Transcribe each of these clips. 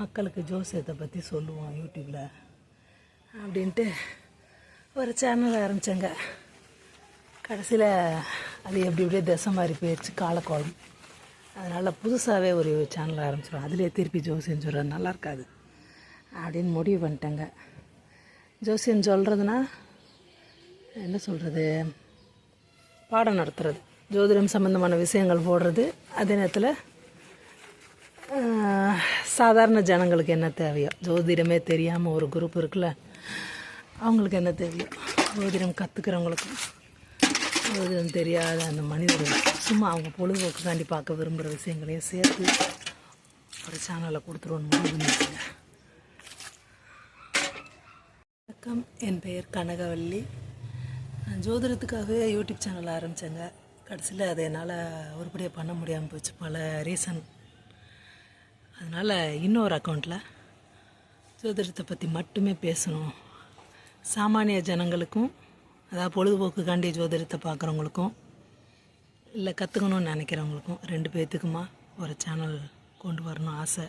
மக்களுக்கு ஜோசியத்தை பற்றி சொல்லுவோம் யூடியூப்பில் அப்படின்ட்டு ஒரு சேனல் ஆரம்பித்தேங்க கடைசியில் அது எப்படி எப்படியே திசை மாதிரி போயிடுச்சு காலக்கோளம். அதனால் புதுசாகவே ஒரு சேனல் ஆரம்பிச்சிடும் அதிலே திருப்பி ஜோசியம் சொல்கிறது நல்லா இருக்காது அப்படின்னு முடிவு பண்ணிட்டேங்க. ஜோசியம் சொல்கிறதுனா என்ன சொல்கிறது பாடம் நடத்துறது. ஜோதிடம் சம்மந்தமான விஷயங்கள் போடுறது. அதே நேரத்தில் சாதாரண ஜனங்களுக்கு என்ன தேவையோ? ஜோதிடமே தெரியாமல் ஒரு குரூப் இருக்குல்ல அவங்களுக்கு என்ன தேவையோ? ஜோதிடம் கற்றுக்கிறவங்களுக்கும் ஜோதிடம் தெரியாத அந்த மனிதர்கள் சும்மா அவங்க பொழுதுபோக்குக்காண்டி பார்க்க விரும்புகிற விஷயங்களையும் சேர்த்து ஒரு சேனலில் கொடுத்துருவோன்னு வணக்கம். என் பெயர் கனகவல்லி. நான் ஜோதிடத்துக்காகவே யூடியூப் சேனல் ஆரம்பித்தேங்க கடைசியில் அதை என்னால் உருப்படியாக பண்ண முடியாமல் போச்சு. பல ரீசன் அதனால் இன்னொரு அக்கௌண்ட்டில் ஜோதிடத்தை பற்றி மட்டுமே பேசணும். சாமானிய ஜனங்களுக்கும் அதாவது பொழுதுபோக்குக்காண்டி ஜோதிடத்தை பார்க்குறவங்களுக்கும் இல்லை கற்றுக்கணும்னு நினைக்கிறவங்களுக்கும் ரெண்டு பேர்த்துக்குமா ஒரு சேனல் கொண்டு வரணும் ஆசை.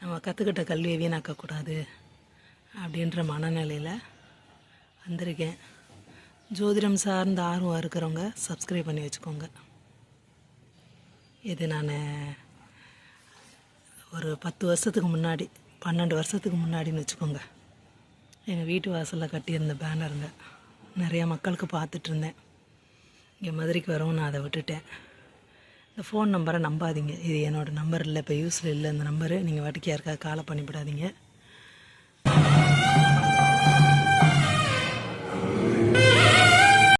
நம்ம கற்றுக்கிட்ட கல்வியை வீணாக்கக்கூடாது அப்படின்ற மனநிலையில் வந்திருக்கேன். ஜோதிடம் சார்ந்த ஆர்வம் இருக்கிறவங்க சப்ஸ்கிரைப் பண்ணி வச்சுக்கோங்க. இது நான் ஒரு பத்து வருஷத்துக்கு முன்னாடி பன்னெண்டு வருஷத்துக்கு முன்னாடின்னு வச்சுக்கோங்க. எங்கள் வீட்டு வாசலில் கட்டியிருந்த பேனருங்க. நிறையா மக்களுக்கு பார்த்துட்டு இருந்தேன் இங்கே மதுரைக்கு வரவும் நான் அதை விட்டுட்டேன். இந்த ஃபோன் நம்பரை நம்பாதீங்க. இது என்னோடய நம்பர் இல்லை இப்போ யூஸில் இல்லை. இந்த நம்பரு நீங்கள் வாட்டிக்கு யாருக்காவது காலை பண்ணிவிடாதீங்க.